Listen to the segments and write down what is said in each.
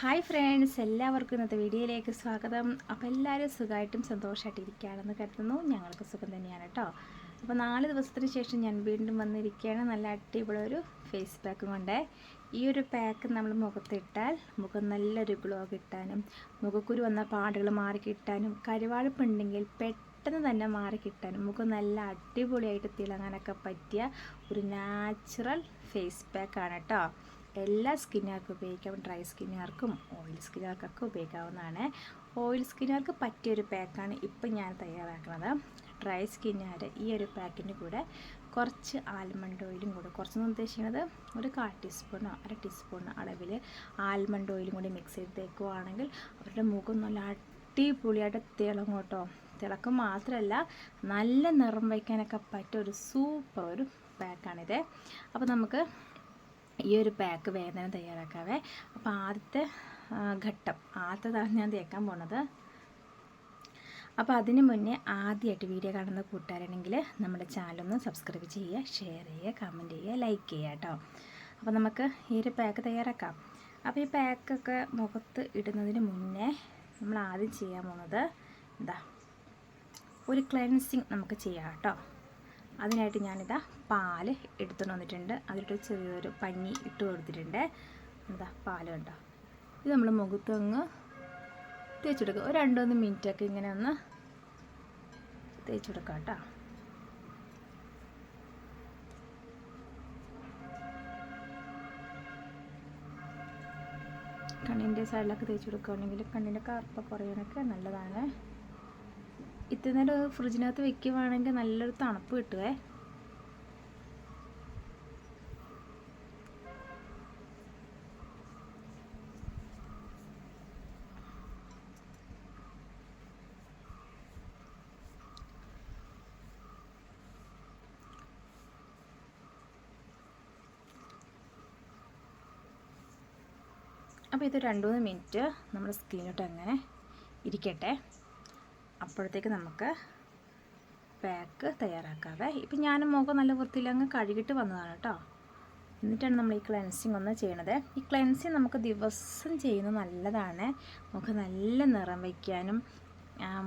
Hi friends എല്ലാവർക്കും ഇന്നത്തെ വീഡിയോയിലേക്ക് സ്വാഗതം. അപ്പോൾ എല്ലാവരും സുഖമായിട്ടും സന്തോഷമായിട്ട് ഇരിക്കുകയാണെന്ന് കരുതുന്നു. ഞങ്ങൾക്ക് സുഖം തന്നെയാണ് കേട്ടോ. അപ്പോൾ നാല് ദിവസത്തിന് ശേഷം ഞാൻ വീണ്ടും വന്നിരിക്കുകയാണ്. നല്ല അടിപൊളി ഒരു ഫേസ് പാക്ക് കൊണ്ട്. ഈ ഒരു പാക്ക് നമ്മൾ മുഖത്തിട്ടാൽ മുഖം നല്ലൊരു ഗ്ലോ കിട്ടാനും മുഖക്കുരു വന്ന പാടുകൾ മാറി കിട്ടാനും കരുവാളിപ്പുണ്ടെങ്കിൽ പെട്ടെന്ന് തന്നെ മാറി കിട്ടാനും മുഖം നല്ല അടിപൊളിയായിട്ട് തിളങ്ങാനൊക്കെ പറ്റിയ ഒരു നാച്ചുറൽ ഫേസ് പാക്കാണ് കേട്ടോ. എല്ലാ സ്കിന്നുകാർക്കും ഉപയോഗിക്കാം. ഡ്രൈ സ്കിന്നുകാർക്കും ഓയിൽ സ്കിന്നുകാർക്കൊക്കെ ഉപയോഗിക്കാവുന്നതാണ്. ഓയിൽ സ്കിന്നുകാർക്ക് പറ്റിയൊരു പാക്കാണ് ഇപ്പം ഞാൻ തയ്യാറാക്കുന്നത്. ഡ്രൈ സ്കിന്നുകാർ ഈ ഒരു പാക്കിന്റെ കൂടെ കുറച്ച് ആൽമണ്ട് ഓയിലും കൂടെ കുറച്ചെന്ന് ഉദ്ദേശിക്കുന്നത്? ഒരു കാൽ ടീസ്പൂണോ അര ടീസ്പൂണോ അളവിൽ ആൽമണ്ട് ഓയിലും കൂടി മിക്സ് ചെയ്ത് തേക്കുവാണെങ്കിൽ അവരുടെ മുഖം നല്ല അടിപൊളിയായിട്ട് തിളങ്ങും കേട്ടോ. തിളക്കം മാത്രമല്ല നല്ല നിറം വയ്ക്കാനൊക്കെ പറ്റിയ ഒരു സൂപ്പർ ഒരു പാക്കാണിത്. അപ്പോൾ നമുക്ക് ഈ ഒരു പാക്ക് വേദന തയ്യാറാക്കാവേ. അപ്പോൾ ആദ്യത്തെ ഘട്ടം. ആദ്യത്തതാണ് ഞാൻ തേക്കാൻ പോണത്. അപ്പോൾ അതിന് മുന്നേ ആദ്യമായിട്ട് വീഡിയോ കാണുന്ന കൂട്ടുകാരാണെങ്കിൽ നമ്മുടെ ചാനലൊന്ന് സബ്സ്ക്രൈബ് ചെയ്യുക ഷെയർ ചെയ്യുക കമന്റ് ചെയ്യുക ലൈക്ക് ചെയ്യുക കേട്ടോ അപ്പോൾ നമുക്ക് ഈ ഒരു പാക്ക് തയ്യാറാക്കാം. അപ്പോൾ ഈ പാക്കൊക്കെ മുഖത്ത് ഇടുന്നതിന് മുന്നേ നമ്മൾ ആദ്യം ചെയ്യാൻ പോകുന്നത് എന്താ ഒരു ക്ലെൻസിങ് നമുക്ക് ചെയ്യാം കേട്ടോ അതിനായിട്ട് ഞാനിതാ പാൽ എടുത്തുകൊണ്ട് വന്നിട്ടുണ്ട്. അതിലിട്ട് ചെറിയൊരു പഞ്ഞി ഇട്ട് കൊടുത്തിട്ടുണ്ട്. എന്താ പാൽ കണ്ടോ? ഇത് നമ്മൾ മുഖത്ത് അങ്ങ് തേച്ചെടുക്കുക ഒരു രണ്ട് മൂന്ന് മിനിറ്റൊക്കെ ഇങ്ങനെ ഒന്ന് തേച്ചെടുക്കാം കേട്ടോ. കണ്ണിന്റെ സൈഡിലൊക്കെ തേച്ച് കൊടുക്കുകയാണെങ്കിൽ കണ്ണിന്റെ കറുപ്പ് കുറയാനൊക്കെ നല്ലതാണ്. ഇത്ര നേരം ഫ്രിഡ്ജിനകത്ത് വെക്കുവാണെങ്കിൽ നല്ലൊരു തണുപ്പ് കിട്ടുവേ. അപ്പോൾ ഇത് രണ്ട് മൂന്ന് മിനിറ്റ് നമ്മുടെ സ്കിന്നിട്ട് അങ്ങനെ ഇരിക്കട്ടെ. അപ്പോഴത്തേക്ക് നമുക്ക് പാക്ക് തയ്യാറാക്കാവേ. ഇപ്പം ഞാൻ മുഖം നല്ല വൃത്തിയിൽ അങ്ങ് കഴുകിട്ട് വന്നതാണ് കേട്ടോ എന്നിട്ടാണ് നമ്മൾ ഈ ക്ലെൻസിങ് ഒന്ന് ചെയ്യണത്. ഈ ക്ലെൻസിങ് നമുക്ക് ദിവസം ചെയ്യുന്നത് നല്ലതാണ്. മുഖം നല്ല നിറം വയ്ക്കാനും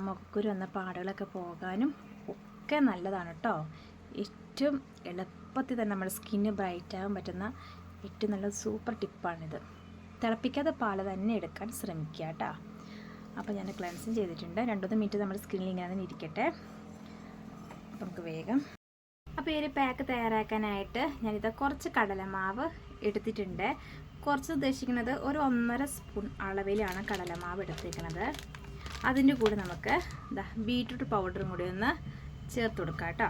മുഖക്കുരു വന്ന പാടുകളൊക്കെ പോകാനും ഒക്കെ നല്ലതാണ് കേട്ടോ ഏറ്റവും എളുപ്പത്തിൽ തന്നെ നമ്മുടെ സ്കിന്ന് ബ്രൈറ്റ് ആകാൻ പറ്റുന്ന ഏറ്റവും നല്ല സൂപ്പർ ടിപ്പാണിത് തിളപ്പിക്കാത്ത പാൽ തന്നെ എടുക്കാൻ ശ്രമിക്കുക കേട്ടോ അപ്പോൾ ഞാൻ ക്ലൻസും ചെയ്തിട്ടുണ്ട്. രണ്ടു മിനിറ്റ് നമ്മുടെ സ്കിന്നിൽ ഇങ്ങനെ തന്നെ ഇരിക്കട്ടെ. നമുക്ക് വേഗം. അപ്പോൾ ഈ ഒരു പാക്ക് തയ്യാറാക്കാനായിട്ട് ഞാനിത് കുറച്ച് കടലമാവ് എടുത്തിട്ടുണ്ട്. കുറച്ച് ഉദ്ദേശിക്കുന്നത് ഒരു ഒന്നര സ്പൂൺ അളവിലാണ് കടലമാവ് എടുത്തിരിക്കുന്നത് അതിന്റെ കൂടെ നമുക്ക് ബീട്രൂട്ട് പൗഡറും കൂടി ഒന്ന് ചേർത്ത് കൊടുക്കാം കേട്ടോ.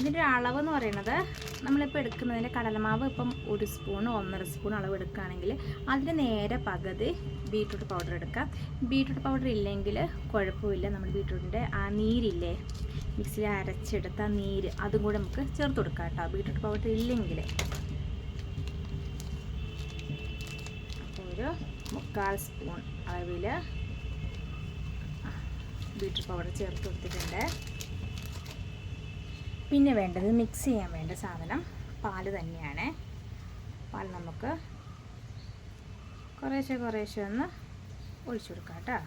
ഇതിന്റെ അളവ് എന്ന് പറയുന്നത് നമ്മളിപ്പോൾ എടുക്കുന്നതിന്റെ കടലമാവ് ഇപ്പം ഒരു സ്പൂൺ ഒന്നര സ്പൂൺ അളവ് എടുക്കുകയാണെങ്കിൽ അതിന് നേരെ പകുതി ബീട്രൂട്ട് പൗഡർ എടുക്കാം ബീട്രൂട്ട് പൗഡർ ഇല്ലെങ്കിൽ കുഴപ്പമില്ല. നമ്മൾ ബീട്രൂട്ടിന്റെ ആ നീരില്ലേ മിക്സിയിൽ അരച്ചെടുത്ത ആ നീര് അതും കൂടെ നമുക്ക് ചേർത്ത് കൊടുക്കാം കേട്ടോ. ബീട്രൂട്ട് പൗഡർ ഇല്ലെങ്കിൽ. ഒരു മുക്കാൽ സ്പൂൺ അളവിൽ ബീട്രൂട്ട് പൗഡർ ചേർത്ത് കൊടുത്തിട്ടുണ്ട്. പിന്നെ വേണ്ടത് മിക്സ് ചെയ്യാൻ വേണ്ട സാധനം. പാൽ തന്നെയാണ്. പാൽ നമുക്ക് കുറേശ്ശെ കുറേശ്ശെ ഒന്ന് ഒഴിച്ചു കൊടുക്കാം കേട്ടോ.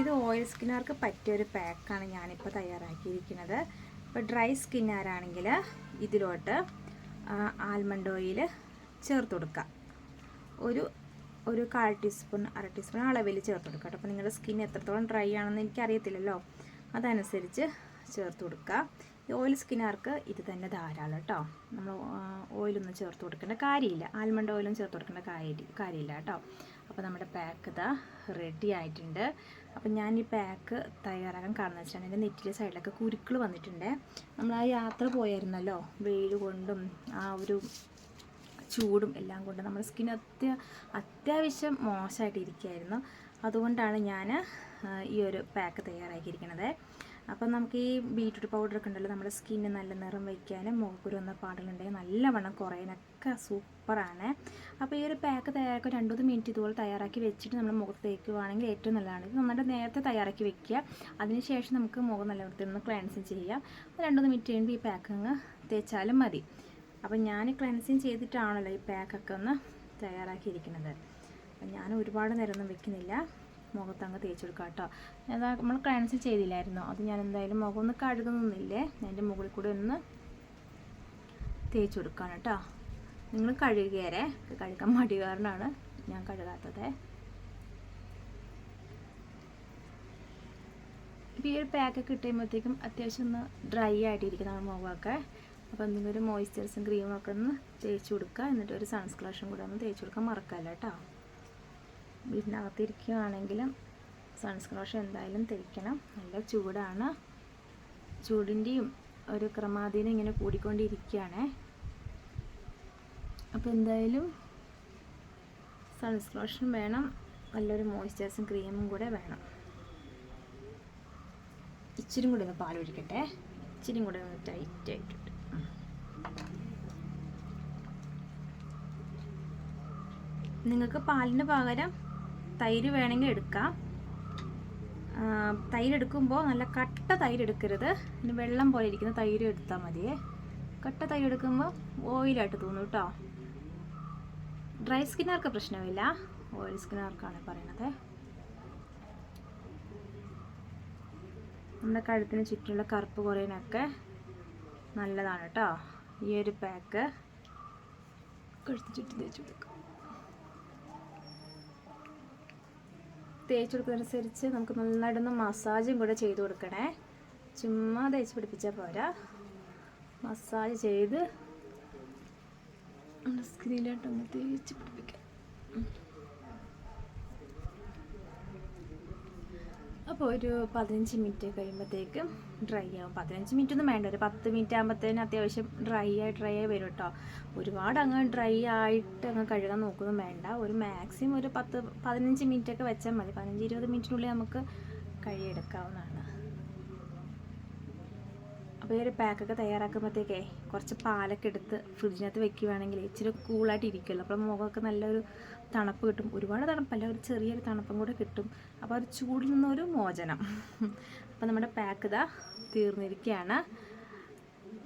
ഇത് ഓയിൽ സ്കിന്നുകാർക്ക് പറ്റിയ ഒരു പാക്കാണ് ഞാനിപ്പോൾ തയ്യാറാക്കിയിരിക്കുന്നത് ഇപ്പോൾ ഡ്രൈ സ്കിന്നുകാരാണെങ്കിൽ ഇതിലോട്ട് ആൽമണ്ട് ഓയിൽ ചേർത്ത് കൊടുക്കാം. ഒരു ഒരു കാൽ ടീസ്പൂൺ അര ടീസ്പൂൺ അളവിൽ ചേർത്ത് കൊടുക്കുക കേട്ടോ. അപ്പോൾ നിങ്ങളുടെ സ്കിൻ എത്രത്തോളം ഡ്രൈ ആണെന്ന് എനിക്കറിയത്തില്ലല്ലോ. അതനുസരിച്ച് ചേർത്ത് കൊടുക്കുക. ഈ ഓയിൽ സ്കിന്നുകാർക്ക് ഇത് തന്നെ ധാരാളം കേട്ടോ. നമ്മൾ ഓയിലൊന്നും ചേർത്ത് കൊടുക്കേണ്ട കാര്യമില്ല. ആൽമണ്ട് ഓയിലും ചേർത്ത് കൊടുക്കേണ്ട കാര്യം കാര്യമില്ല കേട്ടോ. അപ്പോൾ നമ്മുടെ പാക്ക് ഇതാ റെഡി ആയിട്ടുണ്ട്. അപ്പോൾ ഞാൻ ഈ പാക്ക് തയ്യാറാക്കാൻ കാരണം എന്റെ നെറ്റിലെ സൈഡിലൊക്കെ കുരുക്കൾ വന്നിട്ടുണ്ട്. നമ്മൾ ആ യാത്ര പോയായിരുന്നല്ലോ വെയിൽ കൊണ്ടും ആ ഒരു ചൂടും എല്ലാം കൊണ്ട് നമ്മുടെ സ്കിൻ അത്യ അത്യാവശ്യം മോശമായിട്ട് ഇരിക്കുകയായിരുന്നു അതുകൊണ്ടാണ് ഞാൻ ഈ ഒരു പാക്ക് തയ്യാറാക്കിയിരിക്കുന്നത് അപ്പം നമുക്ക് ഈ ബീറ്റ്റൂട്ട് പൗഡറൊക്കെ ഉണ്ടല്ലോ നമ്മുടെ സ്കിന്നിന് നല്ല നിറം വയ്ക്കാനും മുഖക്കുരു വന്ന പാടുകളുണ്ടെങ്കിൽ നല്ലവണ്ണം കുറയാനൊക്കെ സൂപ്പറാണ്. അപ്പോൾ ഈ ഒരു പാക്ക് തയ്യാറാക്കി രണ്ട് മിനിറ്റ് ഇതുപോലെ തയ്യാറാക്കി വെച്ചിട്ട് നമ്മൾ മുഖത്ത് തേക്കുവാണെങ്കിൽ ഏറ്റവും നല്ലതാണ്. ഇത് നന്നായിട്ട് നേരത്തെ തയ്യാറാക്കി വെക്കുക. അതിനുശേഷം നമുക്ക് മുഖം നല്ല വൃത്തിയിൽ നിന്ന് ക്ലൻസിങ് ചെയ്യാം. അപ്പോൾ മൂന്ന് മിനിറ്റ് കഴിയുമ്പോൾ ഈ പാക്ക് അങ്ങ് തേച്ചാലും മതി. അപ്പം ഞാൻ ക്ലൻസിങ് ചെയ്തിട്ടാണല്ലോ ഈ പാക്കൊക്കെ ഒന്ന് തയ്യാറാക്കിയിരിക്കുന്നത്. അപ്പം ഞാൻ ഒരുപാട് നേരമൊന്നും വെക്കുന്നില്ല. മുഖത്തങ്ങ് തേച്ച് കൊടുക്കാം കേട്ടോ. അതാ നമ്മൾ ക്ലൻസ് ചെയ്തില്ലായിരുന്നു? അത് ഞാൻ എന്തായാലും മുഖം ഒന്ന് കഴുകുന്നൊന്നുമില്ലേ? അതിന്റെ മുകളിൽ കൂടി ഒന്ന് തേച്ച് കൊടുക്കുകയാണ് കേട്ടോ. നിങ്ങൾ കഴുകിയേരെ. കഴുകാൻ മടി കാരണമാണ് ഞാൻ കഴുകാത്തത്. ഇപ്പോൾ ഈ ഒരു പാക്കൊക്കെ ഇട്ടുമ്പോഴത്തേക്കും അത്യാവശ്യം ഒന്ന് ഡ്രൈ ആയിട്ടിരിക്കുന്നതാണ് മുഖമൊക്കെ. അപ്പോൾ എന്തെങ്കിലും ഒരു മോയ്സ്ചറൈസും ഒക്കെ ഒന്ന് തേച്ച് കൊടുക്കുക. എന്നിട്ട് ഒരു സൺസ്ക്ലാഷും കൂടെ ഒന്ന് തേച്ച് കൊടുക്കാൻ മറക്കല്ല കേട്ടോ. വീടിനകത്തിരിക്കുകയാണെങ്കിലും സൺസ്ക്ലാഷ് എന്തായാലും തേക്കണം. നല്ല ചൂടാണ്. ചൂടിന്റെയും ഒരു ക്രമാധീനം ഇങ്ങനെ കൂടിക്കൊണ്ടിരിക്കുകയാണ്. അപ്പോൾ എന്തായാലും സൺസ്ക്ലോഷൻ വേണം. നല്ലൊരു മോയ്സ്ചറൈസും ക്രീമും കൂടെ വേണം. ഇച്ചിരി കൂടെ ഒന്ന് പാൽ ഒഴിക്കട്ടെ. ഇച്ചിരി കൂടെ ഒന്ന് ടൈറ്റ് നിങ്ങൾക്ക് പാലിന് പകരം തൈര് വേണമെങ്കിൽ എടുക്കാം. തൈര് എടുക്കുമ്പോൾ നല്ല കട്ട തൈര് എടുക്കരുത്. ഇനി വെള്ളം പോലെ ഇരിക്കുന്ന തൈര് എടുത്താൽ മതിയേ കട്ട തൈര് എടുക്കുമ്പോൾ ഓയിലായിട്ട് തോന്നും കേട്ടോ ഡ്രൈ സ്കിന്നാർക്ക് പ്രശ്നമില്ല? ഓയിൽ സ്കിന്നുകാർക്കാണ് പറയണത്? നമ്മുടെ കഴുത്തിന് ചുറ്റുമുള്ള കറുപ്പ് കുറയാനൊക്കെ നല്ലതാണ് കേട്ടോ ഈ ഒരു പാക്ക് കഴുത്ത് ചുറ്റും തേച്ച് കൊടുക്കാം. തേച്ച് കൊടുക്കുന്നതനുസരിച്ച് നമുക്ക് നന്നായിട്ടൊന്ന് മസാജും കൂടെ ചെയ്ത് കൊടുക്കണേ. ചുമ്മാ തേച്ച് പിടിപ്പിച്ചാൽ പോരാ. മസാജ് ചെയ്ത് സ്ക്രീനിലോട്ടൊന്ന് തേച്ച് പിടിപ്പിക്കാം. അപ്പോൾ ഒരു പതിനഞ്ച് മിനിറ്റ് കഴിയുമ്പോഴത്തേക്കും ഡ്രൈ ആവും. പതിനഞ്ച് മിനിറ്റ് ഒന്നും വേണ്ട. ഒരു പത്ത് മിനിറ്റ് ആകുമ്പോഴത്തേനും അത്യാവശ്യം ഡ്രൈ ആയി ഡ്രൈ ആയി വരും കേട്ടോ ഒരുപാട് അങ്ങ് ഡ്രൈ ആയിട്ട് അങ്ങ് കഴുകാൻ നോക്കൊന്നും വേണ്ട. ഒരു മാക്സിമം ഒരു പത്ത് പതിനഞ്ച് മിനിറ്റ് ഒക്കെ വെച്ചാൽ മതി. പതിനഞ്ച് ഇരുപത് മിനിറ്റിനുള്ളിൽ നമുക്ക് കഴുകിയെടുക്കാവുന്നതാണ്. അപ്പോൾ ഈ ഒരു പാക്കൊക്കെ തയ്യാറാക്കുമ്പോഴത്തേക്കേ കുറച്ച് പാലൊക്കെ എടുത്ത് ഫ്രിഡ്ജിനകത്ത് വെക്കുകയാണെങ്കിൽ ഇച്ചിരി കൂളായിട്ട് ഇരിക്കുമല്ലോ അപ്പോൾ മുഖമൊക്കെ നല്ലൊരു തണുപ്പ് കിട്ടും. ഒരുപാട് തണുപ്പല്ല ഒരു ചെറിയൊരു തണുപ്പും കൂടെ കിട്ടും. അപ്പോൾ ഒരു ചൂടിൽ നിന്നൊരു മോചനം. അപ്പോൾ നമ്മുടെ പാക്ക് ഇതാ തീർന്നിരിക്കുകയാണ്.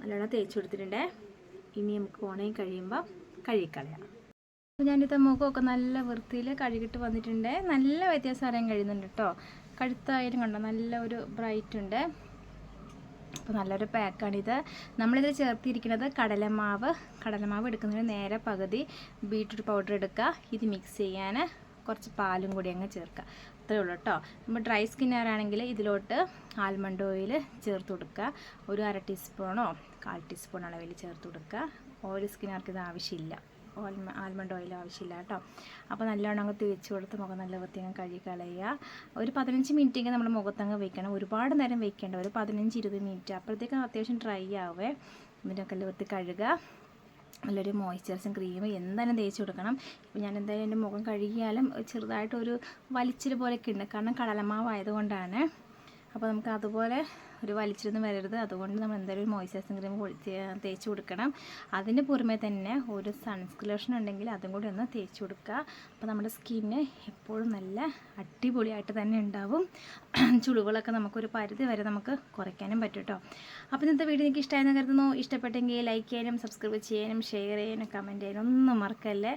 നല്ലോണം തേച്ച് കൊടുത്തിട്ടുണ്ടേ. ഇനി നമുക്ക് ഉണങ്ങി കഴിയുമ്പോൾ കഴുകിക്കളയാം. അപ്പോൾ ഞാനിത് മുഖമൊക്കെ നല്ല വൃത്തിയിൽ കഴുകിട്ട് വന്നിട്ടുണ്ട്. നല്ല വ്യത്യാസം അറിയാൻ കഴിയുന്നുണ്ട് കേട്ടോ. കഴുത്തായാലും കണ്ടോ നല്ല ഒരു ബ്രൈറ്റ് ഉണ്ട്. അപ്പോൾ നല്ലൊരു പാക്കാണിത്. നമ്മളിതിൽ ചേർത്തിരിക്കുന്നത് കടലമാവ്. കടലമാവ് എടുക്കുന്നതിന് നേരെ പകുതി ബീട്രൂട്ട് പൗഡർ എടുക്കുക. ഇത് മിക്സ് ചെയ്യാൻ കുറച്ച് പാലും കൂടി അങ്ങ് ചേർക്കുക. അത്രേ ഉള്ളൂ കേട്ടോ നമ്മൾ ഡ്രൈ സ്കിന്നുകാരാണെങ്കിൽ ഇതിലോട്ട് ആൽമണ്ട് ഓയിൽ ചേർത്ത് കൊടുക്കുക. ഒരു അര ടീസ്പൂണോ കാൽ ടീസ്പൂൺ അളവിൽ ചേർത്ത് കൊടുക്കുക. ഓയിൽ സ്കിന്നുകാർക്ക് ഇത് ആവശ്യമില്ല. ആൽമണ്ട് ഓയിൽ ആവശ്യമില്ല കേട്ടോ. അപ്പോൾ നല്ലോണം അങ്ങ് തേച്ച് കൊടുത്ത് മുഖം നല്ല വൃത്തിയങ്ങ് കഴുകി കളയുക. ഒരു പതിനഞ്ച് മിനിറ്റെങ്കിൽ നമ്മൾ മുഖത്തങ്ങ് വെക്കണം. ഒരുപാട് നേരം വെക്കേണ്ട. ഒരു പതിനഞ്ച് ഇരുപത് മിനിറ്റ് അപ്പോഴത്തേക്കും അത്യാവശ്യം ഡ്രൈ ആവേ. എന്നിട്ടൊക്കെ വൃത്തി കഴുകുക. നല്ലൊരു മോയ്സ്ചറൈസും ക്രീം എന്തായാലും തേച്ച് കൊടുക്കണം. ഇപ്പം ഞാൻ എന്തായാലും എന്റെ മുഖം കഴുകിയാലും ചെറുതായിട്ടൊരു വലിച്ചിൽ പോലെയൊക്കെ ഉണ്ട്. കാരണം കടലമാവ് ആയതുകൊണ്ടാണ് അപ്പോൾ നമുക്ക് അതുപോലെ ഒരു വലിച്ചിരുന്ന് വരരുത്. അതുകൊണ്ട് നമ്മൾ എന്തായാലും ഒരു മോയ്സ്ചറൈസിങ് ക്രീം തേച്ച് കൊടുക്കണം. അതിന് പുറമെ തന്നെ ഒരു സൺസ്ക്ലോഷൻ ഉണ്ടെങ്കിൽ അതും കൂടി ഒന്ന് തേച്ച് കൊടുക്കുക. അപ്പോൾ നമ്മുടെ സ്കിന്ന് എപ്പോഴും നല്ല അടിപൊളിയായിട്ട് തന്നെ ഉണ്ടാവും. ചുളിവുകളൊക്കെ നമുക്കൊരു പരിധി വരെ നമുക്ക് കുറയ്ക്കാനും പറ്റും കേട്ടോ അപ്പോൾ ഇന്നത്തെ വീഡിയോ എനിക്ക് ഇഷ്ടമായെന്ന് കരുതുന്നു. ഇഷ്ടപ്പെട്ടെങ്കിൽ ലൈക്ക് ചെയ്യാനും സബ്സ്ക്രൈബ് ചെയ്യാനും ഷെയർ ചെയ്യാനും കമന്റ് ചെയ്യാനും ഒന്നും മറക്കല്ലേ?